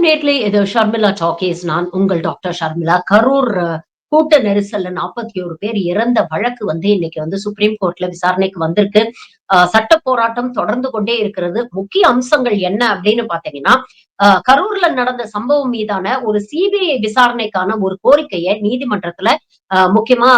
வணக்கம் நேர்களே இது ஷர்மிளா டாக்கேஸ் நான் உங்கள் டாக்டர் ஷர்மிளா கரூர் கூட்ட நெரிசல்ல நாற்பத்தி ஒரு பேர் இறந்த வழக்கு வந்து இன்னைக்கு வந்து சுப்ரீம் கோர்ட்ல விசாரணைக்கு வந்திருக்கு. சட்ட போராட்டம் தொடர்ந்து கொண்டே இருக்கிறது. முக்கிய அம்சங்கள் என்ன அப்படின்னு பாத்தீங்கன்னா கரூர்ல நடந்த சம்பவம் மீதான ஒரு சிபிஐ விசாரணைக்கான ஒரு கோரிக்கையை நீதிமன்றத்துல முக்கியமா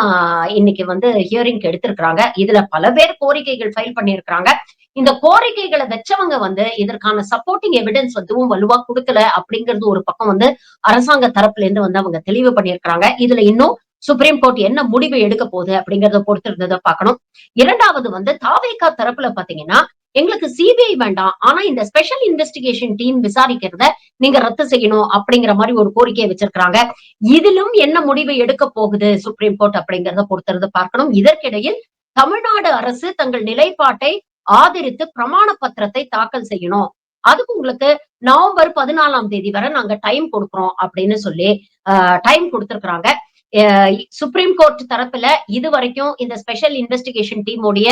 இன்னைக்கு வந்து ஹியரிங் எடுத்திருக்கிறாங்க. இதுல பல பேர் கோரிக்கைகள் ஃபைல் பண்ணியிருக்கிறாங்க. இந்த கோரிக்கைகளை வச்சவங்க வந்து இதற்கான சப்போர்ட்டிங் எவிடன்ஸ் வந்துவும் வலுவா கொடுக்கல அப்படிங்கிறது ஒரு பக்கம் வந்து அரசாங்க தரப்புல இருந்து வந்து அவங்க தெளிவு பண்ணியிருக்கிறாங்க. இதுல இன்னும் சுப்ரீம் கோர்ட் என்ன முடிவு எடுக்க போகுது அப்படிங்கறத பொறுத்து இருந்ததை பார்க்கணும். இரண்டாவது வந்து தாவேகா தரப்புல பாத்தீங்கன்னா எங்களுக்கு சிபிஐ வேண்டாம். ஆனா இந்த ஸ்பெஷல் இன்வெஸ்டிகேஷன் டீம் விசாரிக்கிறத நீங்க ரத்து செய்யணும் அப்படிங்கிற மாதிரி ஒரு கோரிக்கையை வச்சிருக்கிறாங்க. இதிலும் என்ன முடிவு எடுக்க போகுது சுப்ரீம் கோர்ட் அப்படிங்கறத பொறுத்திருந்து பார்க்கணும். இதற்கிடையில் தமிழ்நாடு அரசு தங்கள் நிலைப்பாட்டை ஆதரித்து பிரமாண பத்திரத்தை தாக்கல் செய்யணும். அதுக்கு உங்களுக்கு நவம்பர் பதினாலாம் தேதி வரை நாங்க டைம் கொடுக்குறோம் அப்படின்னு சொல்லி டைம் கொடுத்துருக்குறாங்க. சுப்ரீம் கோர்ட் தரப்புல இது வரைக்கும் இந்த ஸ்பெஷல் இன்வெஸ்டிகேஷன் டீமுடைய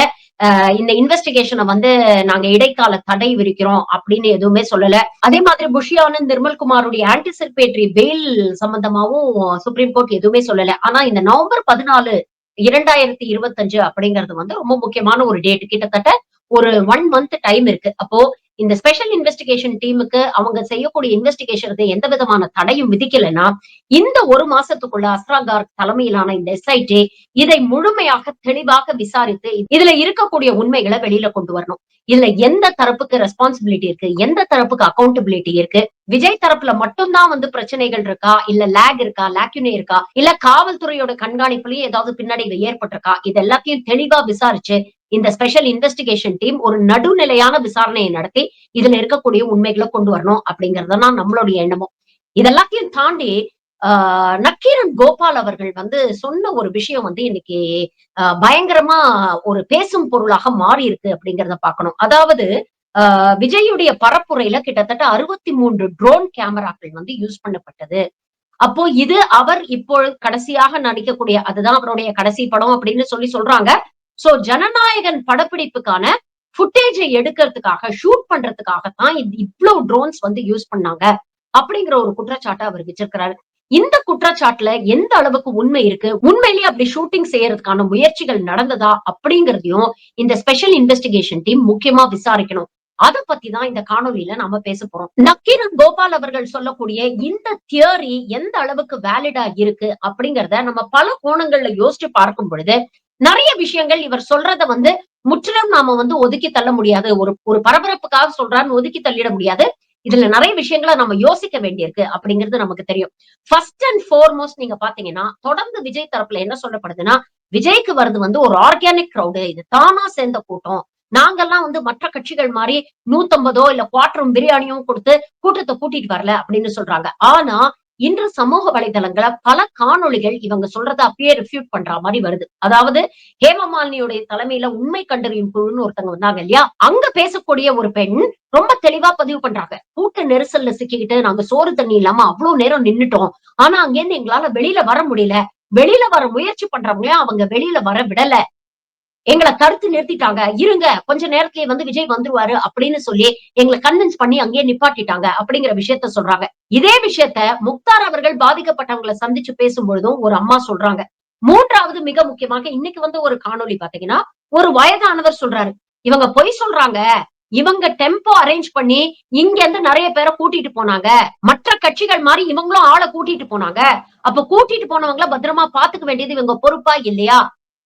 இந்த இன்வெஸ்டிகேஷனை வந்து நாங்க இடைக்கால தடை விரிக்கிறோம் அப்படின்னு எதுவுமே சொல்லல. அதே மாதிரி புஷி ஆனந்த் நிர்மல்குமாருடைய ஆன்டிசிபேட்டரி பெயில் சம்பந்தமாவும் சுப்ரீம் கோர்ட் எதுவுமே சொல்லல. ஆனா இந்த நவம்பர் பதினாலு இரண்டாயிரத்தி இருபத்தஞ்சு அப்படிங்கிறது வந்து ரொம்ப முக்கியமான ஒரு டேட் கிட்டத்தட்ட ஒரு ஒன் மந்த் டைம் இருக்கு. அப்போ இந்த ஸ்பெஷல் இன்வெஸ்டிகேஷன் டீமுக்கு அவங்க செய்யக்கூடிய இன்வெஸ்டிகேஷனுக்கு எந்த விதமான தடையும் விதிக்கலைன்னா இந்த ஒரு மாசத்துக்குள்ள அஸ்ராகார் தலைமையிலான இந்த எஸ்ஐடி இதை முழுமையாக தெளிவாக விசாரித்து இதுல இருக்கக்கூடிய உண்மைகளை வெளியில கொண்டு வரணும். இதுல எந்த தரப்புக்கு ரெஸ்பான்சிபிலிட்டி இருக்கு? எந்த தரப்புக்கு அக்கௌண்டபிலிட்டி இருக்கு? விஜய் தரப்புல மட்டும்தான் வந்து பிரச்சனைகள் இருக்கா? இல்ல லேக் இருக்கா? லேக்யூனே இருக்கா? இல்ல காவல்துறையோட கண்காணிப்புலயும் ஏதாவது பின்னடைவு ஏற்பட்டிருக்கா? இது எல்லாத்தையும் தெளிவா விசாரிச்சு இந்த ஸ்பெஷல் இன்வெஸ்டிகேஷன் டீம் ஒரு நடுநிலையான விசாரணையை நடத்தி இதுல இருக்கக்கூடிய உண்மைகளை கொண்டு வரணும் அப்படிங்கறதுதான் நம்மளுடைய எண்ணமும். இதெல்லாத்தையும் தாண்டி நக்கீரன் கோபால் அவர்கள் வந்து சொன்ன ஒரு விஷயம் வந்து இன்னைக்கு பயங்கரமா ஒரு பேசும் பொருளாக மாறி இருக்கு அப்படிங்கிறத பார்க்கணும். அதாவது ஆஹ் விஜயுடைய பரப்புரையில கிட்டத்தட்ட அறுபத்தி மூன்று ட்ரோன் கேமராக்கள் வந்து யூஸ் பண்ணப்பட்டது. அப்போ இது அவர் இப்போ கடைசியாக நடிக்கக்கூடிய அதுதான் அவருடைய கடைசி படம் அப்படின்னு சொல்லி சொல்றாங்க. சோ ஜனநாயகன் படப்பிடிப்புக்கான ஃபுட்டேஜை எடுக்கிறதுக்காக ஷூட் பண்றதுக்காகத்தான் இவ்வளவு ட்ரோன்ஸ் வந்து யூஸ் பண்ணாங்க. அப்படிங்கிற ஒரு குற்றச்சாட்டை அவர் வச்சிருக்கிறாரு இந்த குற்றச்சாட்டுல எந்த அளவுக்கு உண்மை இருக்கு? உண்மையிலேயே அப்படி ஷூட்டிங் செய்யறதுக்கான முயற்சிகள் நடந்ததா அப்படிங்கறதையும் இந்த ஸ்பெஷல் இன்வெஸ்டிகேஷன் டீம் முக்கியமா விசாரிக்கணும். அதை பத்தி தான் இந்த காணொலியில நாம பேச போறோம். நக்கீரன் கோபால் அவர்கள் சொல்லக்கூடிய இந்த தியரி எந்த அளவுக்கு வேலிடா இருக்கு அப்படிங்கறத நம்ம பல கோணங்கள்ல யோசிச்சு பார்க்கும் பொழுது நிறைய விஷயங்கள் இவர் சொல்றத வந்து முற்றிலும் நாம வந்து ஒதுக்கி தள்ள முடியாது. ஒரு ஒரு பரபரப்புக்காக சொல்றான்னு ஒதுக்கி தள்ளிட முடியாது. இதுல நிறைய விஷயங்களை நம்ம யோசிக்க வேண்டியிருக்கு அப்படிங்கிறது நமக்கு தெரியும். ஃபர்ஸ்ட் அண்ட் ஃபோர்மோஸ்ட் நீங்க பாத்தீங்கன்னா தொடர்ந்து விஜய் தரப்புல என்ன சொல்லப்படுதுன்னா விஜய்க்கு வருது வந்து ஒரு ஆர்கானிக் க்ரௌடு இது தானா சேர்ந்த கூட்டம். நாங்கெல்லாம் வந்து மற்ற கட்சிகள் மாதிரி நூத்தம்பதோ இல்ல குவாட்டரும் பிரியாணியும் கொடுத்து கூட்டத்தை கூட்டிட்டு வரல அப்படின்னு சொல்றாங்க. ஆனா இன்று சமூக வலைதளங்கள பல காணொளிகள் இவங்க சொல்றதை அப்பயே ரிஃப்யூட் பண்ற மாதிரி வருது. அதாவது ஹேமமாலினியுடைய தலைமையில உண்மை கண்டறியும் குழுன்னு ஒருத்தவங்க வந்தாங்க இல்லையா? அங்க பேசக்கூடிய ஒரு பெண் ரொம்ப தெளிவா பதிவு பண்றாங்க. கூட்ட நெரிசல்ல சிக்கிக்கிட்டு நாங்க சோறு தண்ணி இல்லாம அவ்வளவு நேரம் நின்னுட்டோம். ஆனா அங்கேருந்து எங்களால வெளியில வர முடியல. வெளியில வர முயற்சி பண்றவங்களே அவங்க வெளியில வர விடல. எங்களை தடுத்து நிறுத்திட்டாங்க. இருங்க கொஞ்ச நேரத்திலேயே வந்து விஜய் வந்துருவாரு அப்படின்னு சொல்லி எங்களை கன்வின்ஸ் பண்ணி அங்கேயே நிப்பாட்டிட்டாங்க அப்படிங்கிற விஷயத்த சொல்றாங்க. இதே விஷயத்த முக்தார் அவர்கள் பாதிக்கப்பட்டவங்களை சந்திச்சு பேசும்பொழுதும் ஒரு அம்மா சொல்றாங்க. மூன்றாவது மிக முக்கியமாக இன்னைக்கு வந்து ஒரு காணொலி பாத்தீங்கன்னா ஒரு வயதானவர் சொல்றாரு. இவங்க பொய் சொல்றாங்க. இவங்க டெம்போ அரேஞ்ச் பண்ணி இங்க இருந்து நிறைய பேரை கூட்டிட்டு போனாங்க. மற்ற கட்சிகள் மாதிரி இவங்களும் ஆளை கூட்டிட்டு போனாங்க. அப்ப கூட்டிட்டு போனவங்கள பத்திரமா பாத்துக்க வேண்டியது இவங்க பொறுப்பா இல்லையா?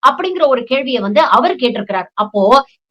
அப்படிங்கிற ஒரு கேள்வியை வந்து அவர் கேட்டிருக்கிறார். அப்போ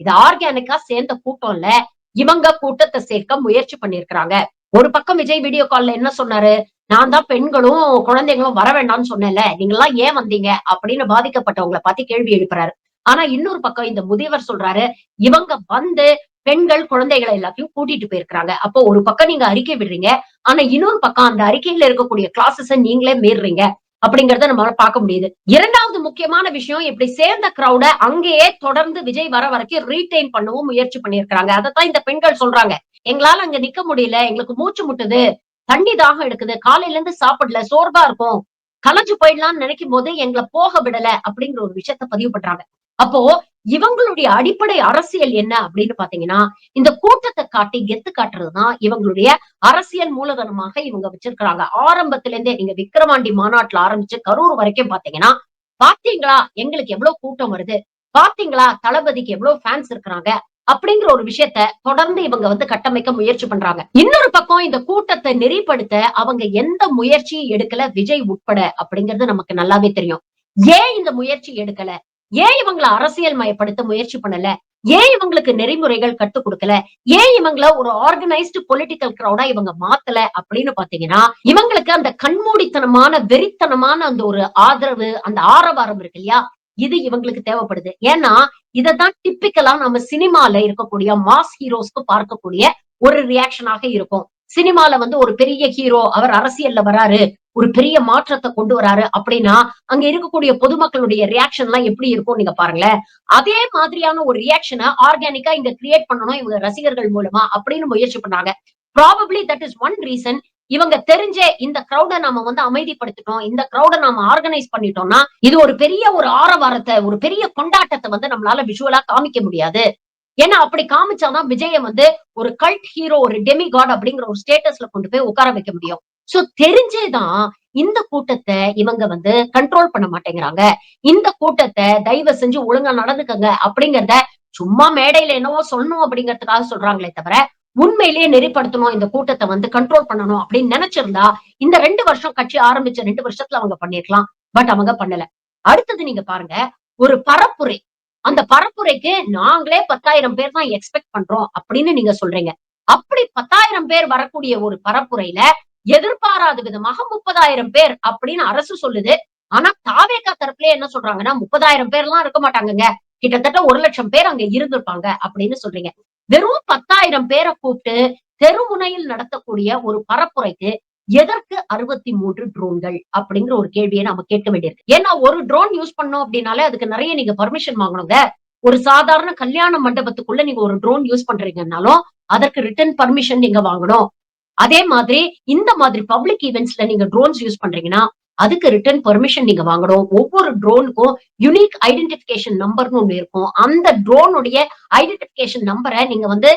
இது ஆர்கானிக்கா சேர்ந்த கூட்டம் இல்ல இவங்க கூட்டத்தை சேர்க்க முயற்சி பண்ணிருக்கிறாங்க ஒரு பக்கம் விஜய் வீடியோ கால்ல என்ன சொன்னாரு? நான் தான் பெண்களும் குழந்தைங்களும் வர வேண்டாம்னு சொன்னேன்ல நீங்க எல்லாம் ஏன் வந்தீங்க? அப்படின்னு பாதிக்கப்பட்டவங்களை பார்த்து கேள்வி எழுப்புறாரு. ஆனா இன்னொரு பக்கம் இந்த முதியவர் சொல்றாரு இவங்க வந்து பெண்கள் குழந்தைகளை எல்லாத்தையும் கூட்டிட்டு போயிருக்கிறாங்க. அப்போ ஒரு பக்கம் நீங்க அறிக்கை விடுறீங்க ஆனா இன்னொரு பக்கம் அந்த அறிக்கையில இருக்கக்கூடிய கிளாஸஸ நீங்களே மீறுறீங்க அப்படிங்கறத நம்மளால பார்க்க முடியுது. இரண்டாவது முக்கியமான விஷயம் இப்படி சேர்ந்த கிரௌட அங்கேயே தொடர்ந்து விஜய் வர வரைக்கும் ரீட்டைன் பண்ணவும் முயற்சி பண்ணியிருக்கிறாங்க. அதைத்தான் இந்த பெண்கள் சொல்றாங்க. எங்களால அங்க நிக்க முடியல எங்களுக்கு மூச்சு முட்டுது தண்ணி தாகம் எடுக்குது காலையில இருந்து சாப்பிடல சோர்வா இருக்கும் கலைஞ்சு போயிடலாம்னு நினைக்கும் போது எங்களை போக விடல அப்படிங்கிற ஒரு விஷயத்த பதிவு பண்றாங்க. அப்போ இவங்களுடைய அடிப்படை அரசியல் என்ன அப்படின்னு பாத்தீங்கன்னா இந்த கூட்டத்தை காட்டி கெத்து காட்டுறதுதான் இவங்களுடைய அரசியல் மூலதனமாக இவங்க வச்சிருக்கிறாங்க. ஆரம்பத்துல இருந்தே நீங்க விக்கிரவாண்டி மாநாட்டுல ஆரம்பிச்சு கரூர் வரைக்கும் பாத்தீங்கன்னா பாத்தீங்களா எங்களுக்கு எவ்வளவு கூட்டம் வருது? பாத்தீங்களா தளபதிக்கு எவ்வளவு ஃபேன்ஸ் இருக்கிறாங்க? அப்படிங்கிற ஒரு விஷயத்த தொடர்ந்து இவங்க வந்து கட்டமைக்க முயற்சி பண்றாங்க. இன்னொரு பக்கம் இந்த கூட்டத்தை நெறிப்படுத்த அவங்க எந்த முயற்சியும் எடுக்கல விஜய் உட்பட அப்படிங்கிறது நமக்கு நல்லாவே தெரியும். ஏன் இந்த முயற்சி எடுக்கல? ஏன் இவங்களை அரசியல் மயப்படுத்த முயற்சி பண்ணல? ஏன் இவங்களுக்கு நெறிமுறைகள் கத்துக் கொடுக்கல? ஏன் இவங்கள ஒரு ஆர்கனைஸ்டு பொலிட்டிக்கல் கிரௌடா இவங்க மாத்தல அப்படின்னு பாத்தீங்கன்னா இவங்களுக்கு அந்த கண்மூடித்தனமான வெறித்தனமான அந்த ஒரு ஆதரவு அந்த ஆரவாரம் இருக்கு இல்லையா? இது இவங்களுக்கு தேவைப்படுது. ஏன்னா இததான் டிப்பிக்கலா நம்ம சினிமால இருக்கக்கூடிய மாஸ் ஹீரோஸ்க்கு பார்க்கக்கூடிய ஒரு ரியாக்ஷனாக இருக்கும். சினிமால வந்து ஒரு பெரிய ஹீரோ அவர் அரசியல்ல வராரு. ஒரு பெரிய மாற்றத்தை கொண்டு வராரு அப்படின்னா அங்க இருக்கக்கூடிய பொதுமக்களுடைய ரியாக்ஷன் எல்லாம் எப்படி இருக்கும் நீங்க பாருங்களேன். அதே மாதிரியான ஒரு ரியாக்ஷனை ஆர்கானிக்கா இங்க கிரியேட் பண்ணணும் இவங்க ரசிகர்கள் மூலமா அப்படின்னு முயற்சி பண்ணாங்க. Probably that is one reason இவங்க தெரிஞ்சே இந்த கிரௌட நாம வந்து அமைதிப்படுத்திட்டோம். இந்த கிரௌட நாம ஆர்கனைஸ் பண்ணிட்டோம்னா இது ஒரு பெரிய ஒரு ஆரவாரத்தை ஒரு பெரிய கொண்டாட்டத்தை வந்து நம்மளால விஷுவலா காமிக்க முடியாது. ஏன்னா அப்படி காமிச்சாதான் விஜய வந்து ஒரு கல்ட் ஹீரோ ஒரு டெமி காட் அப்படிங்கிற ஒரு ஸ்டேட்டஸ்ல கொண்டு போய் உட்கார வைக்க முடியும். சோ தெரிஞ்சேதான் இந்த கூட்டத்தை இவங்க வந்து கண்ட்ரோல் பண்ண மாட்டேங்கிறாங்க. இந்த கூட்டத்தை தயவு செஞ்சு ஒழுங்கா நடந்துக்கங்க அப்படிங்கறத சும்மா மேடையில என்னவோ சொல்லணும் அப்படிங்கறதுக்காக சொல்றாங்களே தவிர உண்மையிலேயே நெறிப்படுத்தணும் இந்த கூட்டத்தை வந்து கண்ட்ரோல் பண்ணணும் அப்படின்னு நினைச்சிருந்தா இந்த ரெண்டு வருஷம் கட்சி ஆரம்பிச்ச ரெண்டு வருஷத்துல அவங்க பண்ணிருக்கலாம். பட் அவங்க பண்ணல. அடுத்தது நீங்க பாருங்க ஒரு பரப்புரை. அந்த பரப்புரைக்கு நாங்களே பத்தாயிரம் பேர் தான் எக்ஸ்பெக்ட் பண்றோம் அப்படின்னு நீங்க சொல்றீங்க. அப்படி பத்தாயிரம் பேர் வரக்கூடிய ஒரு பரப்புரையில எதிர்பாராத விதமாக முப்பதாயிரம் பேர் அப்படின்னு அரசு சொல்லுது. ஆனா தாவேக்கா தரப்புல என்ன சொல்றாங்கன்னா முப்பதாயிரம் பேர் எல்லாம் இருக்க மாட்டாங்கங்க. கிட்டத்தட்ட ஒரு லட்சம் பேர் அங்க இருந்திருப்பாங்க அப்படின்னு சொல்றீங்க. வெறும் பத்தாயிரம் பேரை கூப்பிட்டு தெருமுனையில் நடத்தக்கூடிய ஒரு பரப்புரைக்கு எதற்கு அறுபத்தி மூன்று ட்ரோன்கள் அப்படிங்கிற ஒரு கேள்வியை நம்ம கேட்க வேண்டியிருக்கு. ஏன்னா ஒரு ட்ரோன் யூஸ் பண்ணோம் அப்படின்னாலே அதுக்கு நிறைய நீங்க பர்மிஷன் வாங்கணுங்க. ஒரு சாதாரண கல்யாண மண்டபத்துக்குள்ள நீங்க ஒரு ட்ரோன் யூஸ் பண்றீங்கன்னாலும் அதற்கு ரிட்டர்ன் பர்மிஷன் நீங்க வாங்கணும். அதே மாதிரி இந்த மாதிரி பப்ளிக் ஈவெண்ட்ஸ்ல நீங்க ட்ரோன்ஸ் யூஸ் பண்றீங்கன்னா அதுக்கு ரிட்டர்ன் பெர்மிஷன் நீங்க வாங்கணும். ஒவ்வொரு ட்ரோனுக்கும் யுனிக் ஐடென்டிபிகேஷன் நம்பர்னு ஒண்ணு இருக்கும். அந்த ட்ரோனுடைய ஐடென்டிபிகேஷன் நம்பரை நீங்க வந்து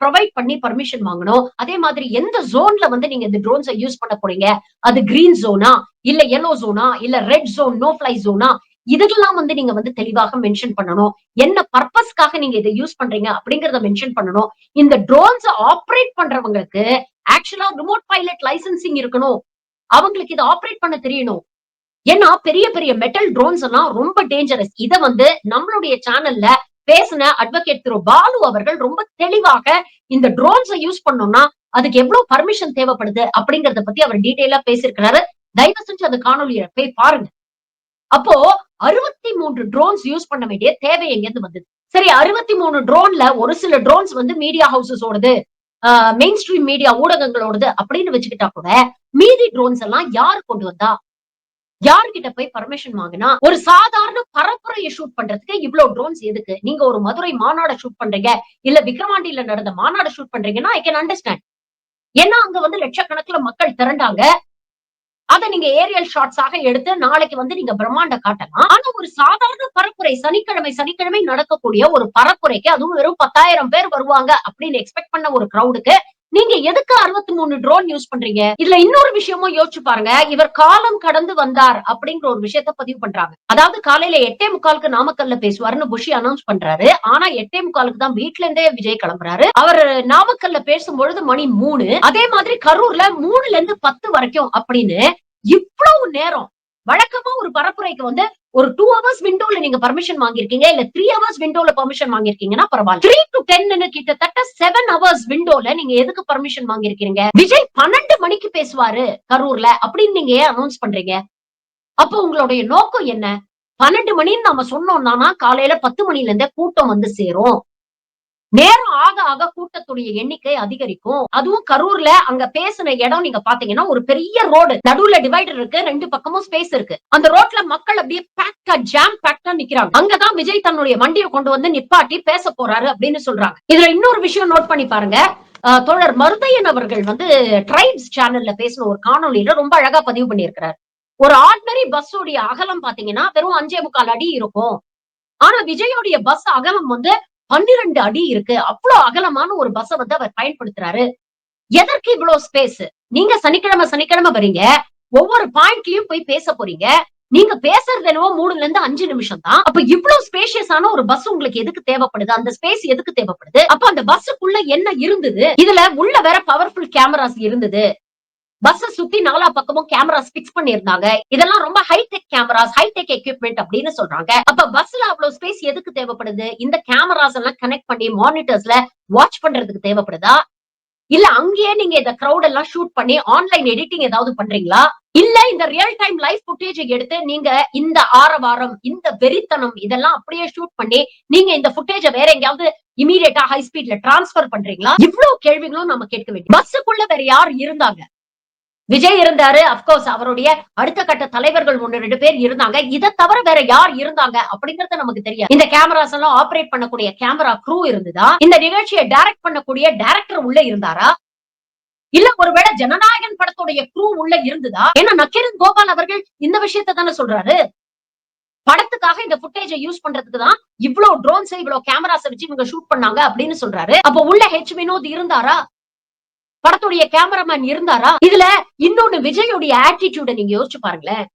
ப்ரொவைட் பண்ணி பர்மிஷன் வாங்கணும். அதே மாதிரி எந்த ஜோன்ல வந்து நீங்க இந்த ட்ரோன்ஸை யூஸ் பண்ண போறீங்க? அது கிரீன் ஜோனா இல்ல எல்லோ ஜோனா இல்ல ரெட் ஜோன் நோ ஃபிளை ஜோனா இதெல்லாம் வந்து நீங்க வந்து தெளிவாக மென்ஷன் பண்ணணும். என்ன பர்பஸ்க்காக நீங்க இதை யூஸ் பண்றீங்க அப்படிங்கறத மென்ஷன் பண்ணணும். இந்த ட்ரோன்ஸ் ஆப்ரேட் பண்றவங்களுக்கு ஆக்சுவலா ரிமோட் பைலட் லைசன்சிங் இருக்கணும். அவங்களுக்கு இதை ஆப்ரேட் பண்ண தெரியணும். ஏன்னா பெரிய பெரிய மெட்டல் ட்ரோன்ஸ் எல்லாம் ரொம்ப டேஞ்சரஸ் இதை வந்து நம்மளுடைய சேனல்ல பேசின அட்வொகேட் திரு பாலு அவர்கள் ரொம்ப தெளிவாக இந்த ட்ரோன்ஸை யூஸ் பண்ணோம்னா அதுக்கு எவ்வளவு பர்மிஷன் தேவைப்படுது அப்படிங்கறத பத்தி அவர் டீட்டெயிலா பேசியிருக்கிறாரு. தயவு செஞ்சு அந்த காணொலியை போய் பாருங்க. அப்போ அறுபத்தி மூன்று ட்ரோன்ஸ் யூஸ் பண்ண வேண்டிய தேவை எங்கேருந்து வந்தது? சரி அறுபத்தி மூணு ட்ரோன்ல ஒரு சில ட்ரோன்ஸ் வந்து மீடியா ஹவுசஸோடது மெயின் ஸ்ட்ரீம் மீடியா ஊடகங்களோடது அப்படின்னு வச்சுக்கிட்டா கூட மீதி ட்ரோன்ஸ் எல்லாம் யாரு கொண்டு வந்தா? யார்கிட்ட போய் பர்மிஷன் வாங்கினா? ஒரு சாதாரண பரப்புரையை ஷூட் பண்றதுக்கு இவ்வளவு ட்ரோன்ஸ் எதுக்கு? நீங்க ஒரு மதுரை மாநாட ஷூட் பண்றீங்க. இல்ல விக்ரவாண்டியில நடந்த மாநாட ஷூட் பண்றீங்கன்னா ஐ கேன் அண்டர்ஸ்டாண்ட் ஏன்னா அங்க வந்து லட்சக்கணக்கில் மக்கள் திரண்டாங்க. அதை நீங்க ஏரியல் ஷாட்ஸாக எடுத்து நாளைக்கு வந்து நீங்க பிரம்மாண்ட காட்டலாம். ஆனா ஒரு சாதாரண பரப்புரை சனிக்கிழமை சனிக்கிழமை நடக்கக்கூடிய ஒரு பரப்புரைக்கு அதுவும் வெறும் பத்தாயிரம் பேர் வருவாங்க அப்படின்னு எக்ஸ்பெக்ட் பண்ண ஒரு கிரௌடுக்கு நீங்க எதுக்கு அறுபத்தி மூணு ட்ரோன் யூஸ் பண்றீங்க? இதுல இன்னொரு விஷயமும் யோசிச்சு பாருங்க. இவர் காலம் கடந்து வந்தார் அப்படிங்கிற ஒரு விஷயத்த பதிவு பண்றாங்க. அதாவது காலையில எட்டே முக்காலுக்கு நாமக்கல்ல பேசுவாருன்னு புஷி அனௌன்ஸ் பண்றாரு. ஆனா எட்டே முக்காலுக்கு தான் வீட்ல இருந்தே விஜய் கிளம்புறாரு. அவர் நாமக்கல்ல பேசும்பொழுது மணி மூணு. அதே மாதிரி கரூர்ல மூணுல இருந்து பத்து வரைக்கும் அப்படின்னு இவ்வளவு நேரம் வழக்கமா ஒரு பரப்புரைக்கு வந்து ஒரு டூ ஹவர்ஸ் விண்டோல நீங்க பர்மிஷன் வாங்கிருக்கீங்க இல்ல த்ரீ ஹவர்ஸ் விண்டோல பர்மிஷன் வாங்கிருக்கீங்கன்னா பரவாயில்ல. த்ரீ டு டென் கிட்டத்தட்ட செவன் ஹவர்ஸ் விண்டோல நீங்க எதுக்கு பர்மிஷன் வாங்கிருக்கீங்க விஜய் பன்னெண்டு மணிக்கு பேசுவாரு கரூர்ல அப்படின்னு நீங்க ஏன் அனௌன்ஸ் பண்றீங்க? அப்போ உங்களுடைய நோக்கம் என்ன? பன்னெண்டு மணின்னு நம்ம சொன்னோம்னா காலையில பத்து மணில இருந்தே கூட்டம் வந்து சேரும். நேரம் ஆக ஆக கூட்டத்துடைய எண்ணிக்கை அதிகரிக்கும். அதுவும் கரூர்ல அங்க பேசின இடம் நீங்க பாத்தீங்கன்னா ஒரு பெரிய ரோடு. நடுவுல டிவைடர் இருக்கு ரெண்டு பக்கமும் ஸ்பேஸ் இருக்கு. அந்த ரோட்ல மக்கள் அப்படியே பேக்கா ஜாம் பேக்டா நிக்கிறாங்க. அங்கதான் விஜய் தன்னுடைய வண்டியை கொண்டு வந்து நிப்பாட்டி பேச போறாரு அப்படின்னு சொல்றாங்க. இதுல இன்னொரு விஷயம் நோட் பண்ணி பாருங்க. தோழர் மருதையன் அவர்கள் வந்து ட்ரைப்ஸ் சேனல்ல பேசின ஒரு காணொலியில ரொம்ப அழகா பதிவு பண்ணியிருக்கிறார். ஒரு ஆர்டினரி பஸ்ஸோடைய அகலம் பாத்தீங்கன்னா வெறும் அஞ்சே முக்கால் அடி இருக்கும். ஆனா விஜயோடைய பஸ் அகலம் வந்து பன்னிரண்டு அடி இருக்கு. அவ்வளவு அகலமான ஒரு பஸ்ஸை வந்து அவர் பயன்படுத்துறாரு. எதற்கு இவ்வளவு ஸ்பேஸ் நீங்க சனிக்கிழமை சனிக்கிழமை வரீங்க. ஒவ்வொரு பாயிண்ட்லயும் போய் பேச போறீங்க. நீங்க பேசுறது என்னவோ மூணுல இருந்து அஞ்சு நிமிஷம் தான். அப்ப இவ்வளவு ஸ்பேஷியஸான ஒரு பஸ் உங்களுக்கு எதுக்கு தேவைப்படுது? அந்த ஸ்பேஸ் எதுக்கு தேவைப்படுது? அப்ப அந்த பஸ்ஸுக்குள்ள என்ன இருந்தது? இதுல உள்ள வேற பவர்ஃபுல் கேமராஸ் இருந்தது. பஸ் சுத்தி நாலா பக்கமும் கேமராஸ் பிக்ஸ் பண்ணிருந்தாங்க இதெல்லாம் ரொம்ப ஹைடெக் கேமராஸ் ஹைடெக் எக்யூப்மெண்ட் அப்படின்னு சொல்றாங்க. அப்ப பஸ்ல அவ்வளவு ஸ்பேஸ் எதுக்கு தேவைப்படுது? இந்த கேமராஸ் எல்லாம் கனெக்ட் பண்ணி மானிட்டர்ஸ்ல வாட்ச் பண்றதுக்கு தேவைப்படுதா? இல்ல அங்கேயே நீங்க இந்த கிரௌட் எல்லாம் ஷூட் பண்ணி ஆன்லைன் எடிட்டிங் ஏதாவது பண்றீங்களா? இல்ல இந்த ரியல் டைம் லைஃப் ஃபுட்டேஜை எடுத்து நீங்க இந்த ஆரவாரம் இந்த வெறித்தனம் இதெல்லாம் அப்படியே ஷூட் பண்ணி நீங்க இந்த ஃபுட்டேஜ வேற எங்கேயாவது இமீடியட்டா ஹை ஸ்பீட்ல டிரான்ஸ்பர் பண்றீங்களா? இவ்வளவு கேள்விகளும் நம்ம கேட்க வேண்டிய பஸ்ஸுக்குள்ள வேற யார் இருந்தாங்க? விஜய் இருந்தாரு அப்கோர்ஸ் அவருடைய அடுத்த கட்ட தலைவர்கள் ஒன்னு ரெண்டு பேர் இருந்தாங்க. இதை தவிர வேற யார் இருந்தாங்க அப்படிங்கறது நமக்கு தெரியாது. இந்த கேமராஸ் எல்லாம் ஆபரேட் பண்ணக்கூடிய கேமரா க்ரூ இருந்ததா? இந்த நிகழ்ச்சியை டைரக்ட் பண்ணக்கூடிய டைரக்டர் உள்ள இருந்தாரா? இல்ல ஒருவேளை ஜனநாயகன் படத்துடைய க்ரூ உள்ள இருந்ததா? ஏன்னா நக்கீரன் கோபால் அவர்கள் இந்த விஷயத்தை தானே சொல்றாரு. படத்துக்காக இந்த ஃபுட்டேஜை யூஸ் பண்றதுக்கு தான் இவ்வளவு ட்ரோன்ஸ் இவ்வளவு கேமராஸ் வச்சு இவங்க ஷூட் பண்ணாங்க அப்படின்னு சொல்றாரு. அப்ப உள்ள ஹெச் வினோத் இருந்தாரா? படத்துடைய கேமராமேன் இருந்தாரா? இதுல இன்னொன்னு விஜயுடைய ஆட்டிடியூட நீங்க யோசிச்சு பாருங்களேன்.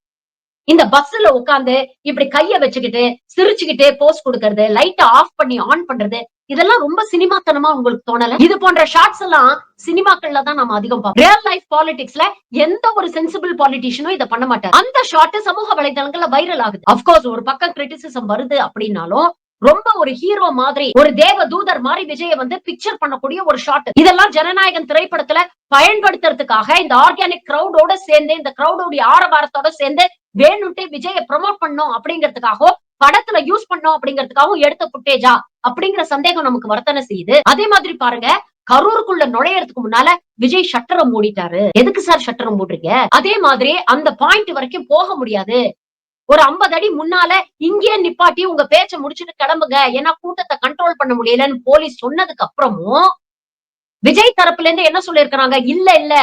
இந்த பஸ்ல உட்காந்து இப்படி கைய வச்சுக்கிட்டு சிரிச்சுக்கிட்டு போஸ்ட் கொடுக்கறது லைட்ட ஆஃப் பண்ணி ஆன் பண்றது இதெல்லாம் ரொம்ப சினிமாத்தனமா உங்களுக்கு தோணல? இது போன்ற ஷார்ட்ஸ் எல்லாம் சினிமாக்கள்ல தான் நம்ம அதிகம் பார்ப்போம். ரியல் லைஃப் பாலிடிக்ஸ்ல எந்த ஒரு சென்சிபிள் பாலிட்டிஷியனும் இதை பண்ண மாட்டார். அந்த ஷார்ட் சமூக வலைதளங்கள்ல வைரல் ஆகுது. அப்கோர்ஸ் ஒரு பக்கம் கிரிட்டிசிசம் வருது அப்படின்னாலும் ரொம்ப ஒரு ஹீரோ மாதிரி ஒரு தேவ தூதர் மாதிரி விஜய வந்து பிக்சர் பண்ணக்கூடிய ஒரு ஷாட் இதெல்லாம் ஜனநாயகன் திரைப்படத்துல பயன்படுத்துறதுக்காக இந்த ஆர்கானிக் கிரௌடோட சேர்ந்து இந்த கிரௌடோடைய ஆரவாரத்தோட சேர்ந்து வேணும்ட்டே விஜய ப்ரொமோட் பண்ணும் அப்படிங்கிறதுக்காகவும் படத்துல யூஸ் பண்ணோம் அப்படிங்கிறதுக்காகவும் எடுத்த புட்டேஜா அப்படிங்கிற சந்தேகம் நமக்கு வர்த்தனை செய்யுது. அதே மாதிரி பாருங்க கரூருக்குள்ள நுழையறதுக்கு முன்னால விஜய் ஷட்டரை மூடிட்டாரு. எதுக்கு சார் ஷட்டரை மூடுறீங்க? அதே மாதிரி அந்த பாயிண்ட் வரைக்கும் போக முடியாது. ஒரு ஐம்பது அடி முன்னால இங்கேயே நிப்பாட்டி உங்க பேச்ச முடிச்சுட்டு கிளம்புங்க. ஏன்னா கூட்டத்தை கண்ட்ரோல் பண்ண முடியலன்னு போலீஸ் சொன்னதுக்கு அப்புறமும் விஜய் தரப்புல இருந்து என்ன சொல்லிருக்கிறாங்க இல்ல இல்ல.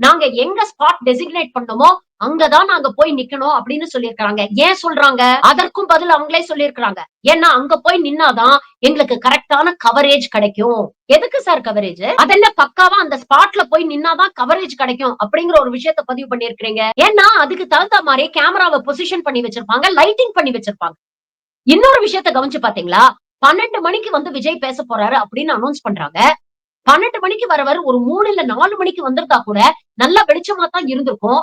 நாங்க எங்க ஸ்பாட் டெசிக்னேட் பண்ணோமோ அங்கதான் நாங்க போய் நிக்கணும் அப்படின்னு சொல்லியிருக்காங்க ஏன் சொல்றாங்க? அதற்கும் பதில் அவங்களே சொல்லியிருக்கிறாங்க. ஏன்னா அங்க போய் நின்னாதான் எங்களுக்கு கரெக்டான கவரேஜ் கிடைக்கும். எதுக்கு சார் கவரேஜ் அதெல்லாம் பக்காவா அந்த ஸ்பாட்ல போய் நின்னாதான் கவரேஜ் கிடைக்கும் அப்படிங்கிற ஒரு விஷயத்த பதிவு பண்ணிருக்கீங்க ஏன்னா அதுக்கு தகுந்த மாதிரி கேமராவை பொசிஷன் பண்ணி வச்சிருப்பாங்க லைட்டிங் பண்ணி வச்சிருப்பாங்க. இன்னொரு விஷயத்த கவனிச்சு பாத்தீங்களா பன்னெண்டு மணிக்கு வந்து விஜய் பேச போறாரு அப்படின்னு அனௌன்ஸ் பண்றாங்க. பன்னெண்டு மணிக்கு வரவர் ஒரு மூணு இல்ல நாலு மணிக்கு வந்திருந்தா கூட நல்ல வெளிச்சமா தான் இருந்திருக்கும்.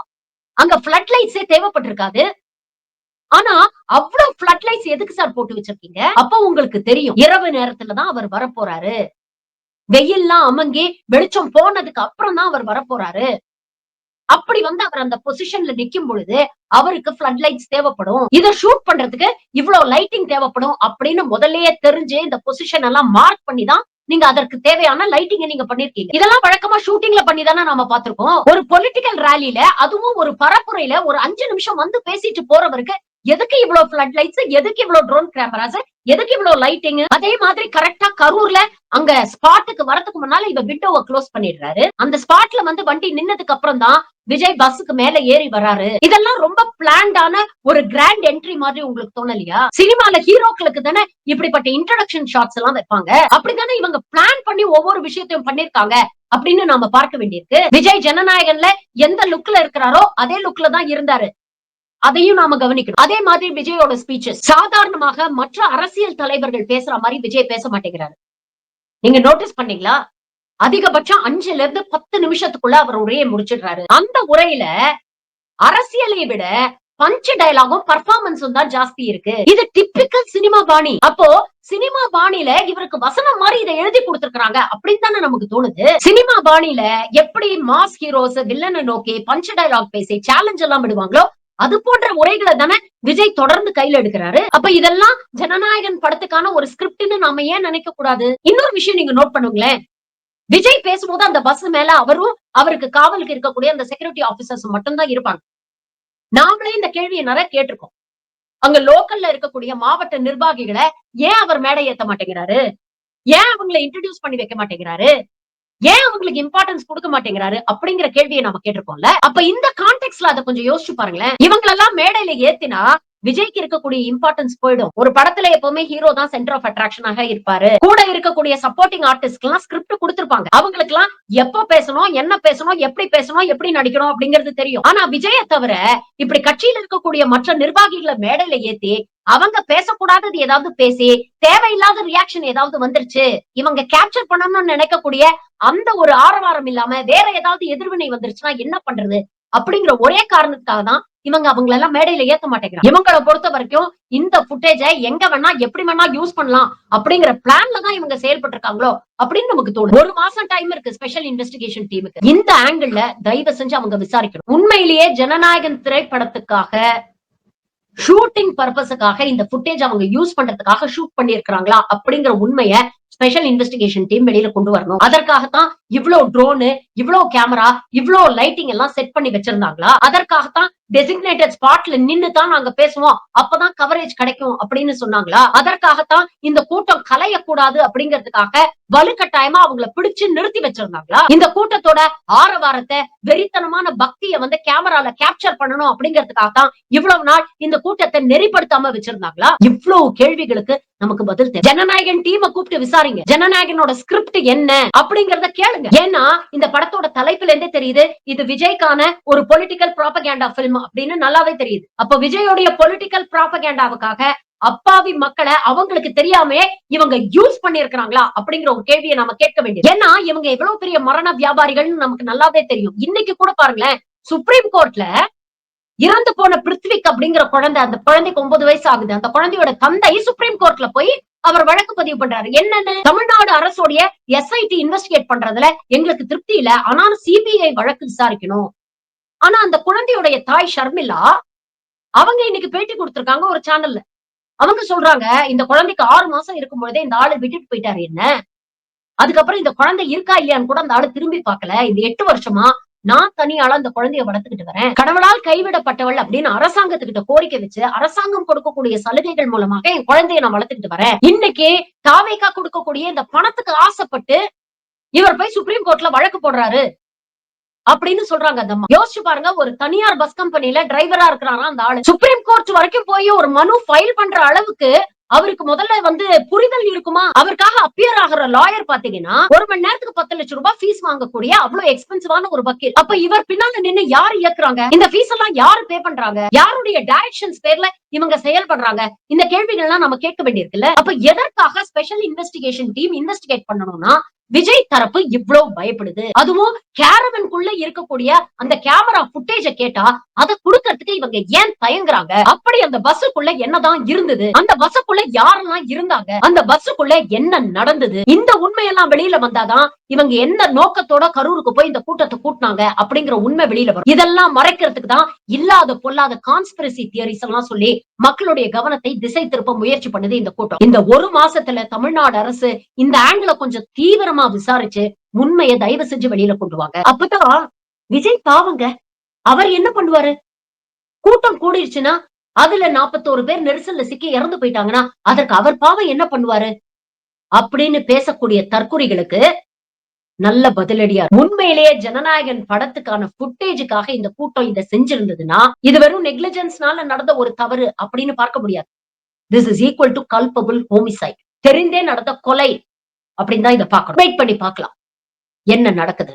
அங்க பிளட் லைட்ஸே தேவைப்பட்டிருக்காது. ஆனா அவ்வளவு பிளட் லைட்ஸ் எதுக்கு சார் போட்டு வச்சிருக்கீங்க? அப்ப உங்களுக்கு தெரியும். இரவு நேரத்துலதான் அவர் வரப்போறாரு. வெயில்லாம் அமங்கி வெளிச்சம் போனதுக்கு அப்புறம் தான் அவர் வரப்போறாரு. அப்படி வந்து அவர் அந்த பொசிஷன்ல நிக்கும் பொழுது அவருக்கு பிளட் லைட்ஸ் தேவைப்படும். இத ஷூட் பண்றதுக்கு இவ்வளவு லைட்டிங் தேவைப்படும் அப்படின்னு முதல்லயே தெரிஞ்சு இந்த பொசிஷன் எல்லாம் மார்க் பண்ணி தான் நீங்க அதற்கு தேவையான லைட்டிங்க நீங்க பண்ணிருக்கீங்க. இதெல்லாம் வழக்கமா ஷூட்டிங்ல பண்ணி தானே நாம பாத்திருக்கோம் ஒரு பொலிட்டிக்கல் ரேலில அதுவும் ஒரு பரப்புரையில ஒரு அஞ்சு நிமிஷம் வந்து பேசிட்டு போறவருக்கு எதுக்கு இவ்வளவு பிளட் லைட்ஸ் எதுக்கு இவ்வளவு ட்ரோன் கேமராஸ் எதுக்கு இவ்வளவு லைட்டிங் அதே மாதிரி கரெக்டா கரூர்ல அங்க ஸ்பாட்டுக்கு வரதுக்கு முன்னால இவ விண்டோவை க்ளோஸ் பண்ணிடுறாரு. அந்த ஸ்பாட்ல வந்து வண்டி நின்னதுக்கு அப்புறம் தான் விஜய் பஸ்ஸுக்கு மேல ஏறி வராரு. இதெல்லாம் ரொம்ப பிளான்டான ஒரு கிராண்ட் என்ட்ரி மாதிரி உங்களுக்கு தோணலையா? சினிமால ஹீரோக்களுக்கு தானே இப்படிப்பட்ட இன்ட்ரடக்ஷன் ஷாட்ஸ் எல்லாம் வைப்பாங்க. அப்படித்தானே இவங்க பிளான் பண்ணி ஒவ்வொரு விஷயத்தையும் பண்ணிருக்காங்க அப்படின்னு நாம பார்க்க வேண்டியிருக்கு. விஜய் ஜனநாயகன்ல எந்த லுக்ல இருக்கிறாரோ அதே லுக்ல தான் இருந்தாரு. அதையும் நாம கவனிக்கணும். அதே மாதிரி விஜயோட ஸ்பீச்சஸ் சாதாரணமாக மற்ற அரசியல் தலைவர்கள் பேசுற மாதிரி விஜய் பேச மாட்டேங்கிறாரு. நீங்க நோட்டீஸ் பண்ணீங்களா? அதிகபட்சம் அஞ்சுல இருந்து பத்து நிமிஷத்துக்குள்ள அவர் உரையை முடிச்சிடுறாரு. அந்த உரையில அரசியலை விட பஞ்ச டயலாகும் பர்ஃபார்மன்ஸும் தான் ஜாஸ்தி இருக்கு. இது டிப்பிக்கல் சினிமா பாணி. அப்போ சினிமா பாணியில இவருக்கு வசனம் மாதிரி இதை எழுதி கொடுத்திருக்காங்க அப்படின்னு தானே நமக்கு தோணுது. சினிமா பாணியில எப்படி மாஸ் ஹீரோஸ் வில்லனை நோக்கி பஞ்ச டயலாக் பேசி சேலஞ்ச் எல்லாம் விடுவாங்களோ அது போன்ற உரைகளை தானே விஜய் தொடர்ந்து கையில எடுக்கிறாரு. அப்ப இதெல்லாம் ஜனநாயகன் படத்துக்கான ஒரு ஸ்கிரிப்ட்னு நாம ஏன் நினைக்க கூடாது? இன்னொரு விஷயம் நீங்க நோட் பண்ணுங்களேன். விஜய் பேசும்போது அந்த பஸ் மேல அவரும் அவருக்கு காவலுக்கு இருக்கக்கூடிய அந்த செக்யூரிட்டி ஆபீசர்ஸ் மட்டும்தான் இருப்பாங்க. நாமளே இந்த கேள்வியை நிறைய கேட்டிருக்கோம். அங்க லோக்கல்ல இருக்கக்கூடிய மாவட்ட நிர்வாகிகளை ஏன் அவர் மேடை ஏத்த மாட்டேங்கிறாரு? ஏன் அவங்களை இன்ட்ரடியூஸ் பண்ணி வைக்க மாட்டேங்கிறாரு? ஏன் அவங்களுக்கு இம்பார்ட்டன்ஸ் கொடுக்க மாட்டேங்கிறாரு அப்படிங்கிற கேள்வியை நம்ம கேட்டிருக்கோம்ல அப்ப இந்த கான்டெக்ட்ல அதை கொஞ்சம் யோசிச்சு பாருங்களேன். இவங்களெல்லாம் மேடையில ஏத்தினா விஜய்க்கு இருக்கக்கூடிய இம்பார்ட்டன்ஸ் போயிடும். ஒரு படத்துல எப்பவுமே ஹீரோ தான் சென்டர் ஆஃப் அட்ராக்ஷனாக இருப்பாரு. கூட இருக்கக்கூடிய சப்போர்ட்டிங் ஆர்டிஸ்ட் எல்லாம் ஸ்கிரிப்ட் கொடுத்திருப்பாங்க. அவங்களுக்கு எல்லாம் எப்ப பேசணும் என்ன பேசணும் எப்படி பேசணும் எப்படி நடிக்கணும் அப்படிங்கிறது தெரியும். ஆனா விஜய தவிர இப்படி கட்சியில் இருக்கக்கூடிய மற்ற நிர்வாகிகளை மேடையில ஏத்தி அவங்க பேசக்கூடாதது ஏதாவது பேசி தேவையில்லாத ரியாக்ஷன் ஏதாவது வந்துருச்சு இவங்க கேப்சர் பண்ணணும்னு நினைக்கக்கூடிய அந்த ஒரு ஆரவாரம் இல்லாம வேற ஏதாவது எதிர்வினை வந்துருச்சுன்னா என்ன பண்றது அப்படிங்கிற ஒரே காரணத்துக்காக தான் இவங்க அவங்களை எல்லாம் மேடையில ஏத்த மாட்டேங்கிறாங்க. இவங்களை பொறுத்த வரைக்கும் இந்த புட்டேஜ எங்க வேணா எப்படி வேணா யூஸ் பண்ணலாம் அப்படிங்கிற பிளான்ல தான் இவங்க செயல்பட்டு இருக்காங்களோ அப்படின்னு நமக்கு தோணுது. ஒரு மாசம் டைம் இருக்கு ஸ்பெஷல் இன்வெஸ்டிகேஷன் டீமுக்கு இந்த ஆங்கிள் தயவு செஞ்சு அவங்க விசாரிக்கணும். உண்மையிலேயே ஜனநாயகன் திரைப்படத்துக்காக ஷூட்டிங் பர்பஸுக்காக இந்த ஃபுட்டேஜ் அவங்க யூஸ் பண்றதுக்காக ஷூட் பண்ணிருக்காங்களா அப்படிங்கிற உண்மையை ஸ்பெஷல் இன்வெஸ்டிகேஷன் டீம் வெளியில கொண்டு வரணும். அதற்காகத்தான் இவ்வளவு ட்ரோனு இவ்வளவு கேமரா இவ்வளவு லைட்டிங் எல்லாம் செட் பண்ணி வச்சிருந்தாங்களா? அதற்காகத்தான் டெசிக்னேட்டட் ஸ்பாட்ல நின்னு தான் நாங்க பேசுவோம். அப்பதான் கவரேஜ் கிடைக்கும் அப்படின்னு சொன்னாங்களா? அதற்காகத்தான் இந்த கூட்டம் கலையக்கூடாது அப்படிங்கிறதுக்காக வலுக்கட்டாயமா அவங்கள பிடிச்சு நிறுத்தி வச்சிருந்தாங்களா? இந்த கூட்டத்தோட ஆரவாரத்தை வெறித்தனமான பக்தியை வந்து கேமரால கேப்சர் பண்ணணும் அப்படிங்கிறதுக்காக தான் இவ்வளவு நாள் இந்த கூட்டத்தை நெறிப்படுத்தாம வச்சிருந்தாங்களா? இவ்வளவு கேள்விகளுக்கு நமக்கு பதில் தேவை. ஜனநாயகன் டீமை கூப்பிட்டு விசாரி பாருங்க. ஜனநாயகனோட ஸ்கிரிப்ட் என்ன அப்படிங்கறத கேளுங்க. ஏன்னா இந்த படத்தோட தலைப்புல இருந்தே தெரியுது இது விஜய்க்கான ஒரு பொலிட்டிக்கல் ப்ராபகேண்டா பிலிம் அப்படின்னு நல்லாவே தெரியுது. அப்ப விஜயோடைய பொலிட்டிக்கல் ப்ராபகேண்டாவுக்காக அப்பாவி மக்களை அவங்களுக்கு தெரியாமே இவங்க யூஸ் பண்ணிருக்கிறாங்களா அப்படிங்கிற ஒரு கேள்வியை நாம கேட்க வேண்டியது. ஏன்னா இவங்க எவ்வளவு பெரிய மரண வியாபாரிகள்னு நமக்கு நல்லாவே தெரியும். இன்னைக்கு கூட பாருங்களேன் சுப்ரீம் கோர்ட்ல இறந்து போன பிருத்விக் அப்படிங்கிற குழந்தை அந்த குழந்தைக்கு ஒன்பது வயசு ஆகுது. அந்த குழந்தையோட தந்தை சுப்ரீம் கோர்ட்ல போய் அவர் வழக்கு பதிவு பண்றாரு. என்னன்னு? தமிழ்நாடு அரசுடைய எஸ்ஐடி இன்வெஸ்டிகேட் பண்றதுல எங்களுக்கு திருப்தி இல்ல. ஆனாலும் சிபிஐ வழக்கு விசாரிக்கணும். ஆனா அந்த குழந்தையுடைய தாய் ஷர்மிளா அவங்க இன்னைக்கு பேட்டி கொடுத்திருக்காங்க ஒரு சேனல்ல அவங்க சொல்றாங்க இந்த குழந்தைக்கு ஆறு மாசம் இருக்கும் பொழுதே இந்த ஆளு விட்டுட்டு போயிட்டாரு என்ன? அதுக்கப்புறம் இந்த குழந்தை இருக்கா இல்லையான்னு கூட அந்த ஆளு திரும்பி பார்க்கல. இந்த எட்டு வருஷமா நான் தனியால அந்த குழந்தைய வளர்த்துக்கிட்டு வரேன். கடவுளால் கைவிடப்பட்டவள் அப்படின்னு அரசாங்கத்துக்கிட்ட கோரிக்கை வச்சு அரசாங்கம் கொடுக்கக்கூடிய சலுகைகள் மூலமாக என் குழந்தைய நான் வளர்த்துக்கிட்டு வரேன். இன்னைக்கு தாவேக்கா கொடுக்கக்கூடிய இந்த பணத்துக்கு ஆசைப்பட்டு இவர் போய் சுப்ரீம் கோர்ட்ல வழக்கு போடுறாரு அப்படின்னு சொல்றாங்க அந்த அம்மா. யோசிச்சு பாருங்க ஒரு தனியார் பஸ் கம்பெனில டிரைவரா இருக்கிறாரா அந்த ஆளு. சுப்ரீம் கோர்ட் வரைக்கும் போய் ஒரு மனு ஃபைல் பண்ற அளவுக்கு அவருக்கு முதல்ல வந்து புரிதல் இருக்குமா? அவருக்காக அப்பியர் ஆகிற லாயர் பாத்தீங்கன்னா ஒரு மணி நேரத்துக்கு பத்து லட்சம் ரூபாய் ஃபீஸ் வாங்கக்கூடிய அவ்வளவு எக்ஸ்பென்சிவான ஒரு வக்கீல். அப்ப இவர் பின்னால நின்னு யாரு இயக்குறாங்க? இந்த ஃபீஸ் எல்லாம் யாரு பே பண்றாங்க? யாருடைய டைரக்ஷன்ஸ் பேர்ல இவங்க செயல்படுறாங்க? இந்த கேள்விகள் எல்லாம் நம்ம கேட்க வேண்டியிருக்குல்ல? அப்ப எதற்காக ஸ்பெஷல் இன்வெஸ்டிகேஷன் டீம் இன்வெஸ்டிகேட் பண்ணணும்னா விஜய் தரப்பு இவ்வளவு பயப்படுது. அதுவும் கேரவனுக்குள்ள இருக்கக்கூடிய அந்த கேமரா புட்டேஜ கேட்டா அதை குடுக்கறதுக்கு இவங்க ஏன் தயங்குறாங்க? அப்படி அந்த பஸ்ஸுக்குள்ள என்னதான் இருந்தது? அந்த பஸ்ஸுக்குள்ள யாரெல்லாம் இருந்தாங்க? அந்த பஸ்ஸுக்குள்ள என்ன நடந்தது? இந்த உண்மையெல்லாம் வெளியில வந்தாதான் இவங்க என்ன நோக்கத்தோட கரூருக்கு போய் இந்த கூட்டத்தை கூட்டினாங்க அப்படிங்கிற உண்மை வெளியில வரும். இதெல்லாம் மறைக்கிறதுக்கு தான் இல்லாத பொல்லாத கான்ஸ்பிரசி தியரிஸ் எல்லாம் சொல்லி மக்களுடைய கவனத்தை திசை திருப்ப முயற்சி பண்ணுது இந்த கூட்டம். இந்த ஒரு மாசத்துல தமிழ்நாடு அரசு இந்த ஆங்கில கொஞ்சம் தீவிரம் விசாரிச்சு உண்மைய தயவு செஞ்சு வெளியில கொண்டு வாங்க. அப்பதான் விஜய் பாவங்க. அவர் என்ன பண்ணுவாரு? கூட்டம் கூடிருச்சுன்னா அதுல நாப்பத்தோரு பேர் நெரிசல்ல சிக்கி இறந்து போயிட்டாங்கன்னா அதற்கு அவர் பாவம் என்ன பண்ணுவாரு? அப்படின்னு பேசக்கூடிய தற்கொலைகளுக்கு நல்ல பதிலடியா உண்மையிலேயே ஜனநாயகன் படத்துக்கான புட்டேஜுக்காக இந்த கூட்டம் இதை செஞ்சிருந்ததுன்னா இது வெறும் நெக்லிஜென்ஸ்னால நடந்த ஒரு தவறு அப்படின்னு பார்க்க முடியாது. This is equal to culpable homicide தெரிந்தே நடந்த கொலை. அப்படின்னு தான் இதை பார்க்கணும். வெயிட் பண்ணி பார்க்கலாம். என்ன நடக்குது?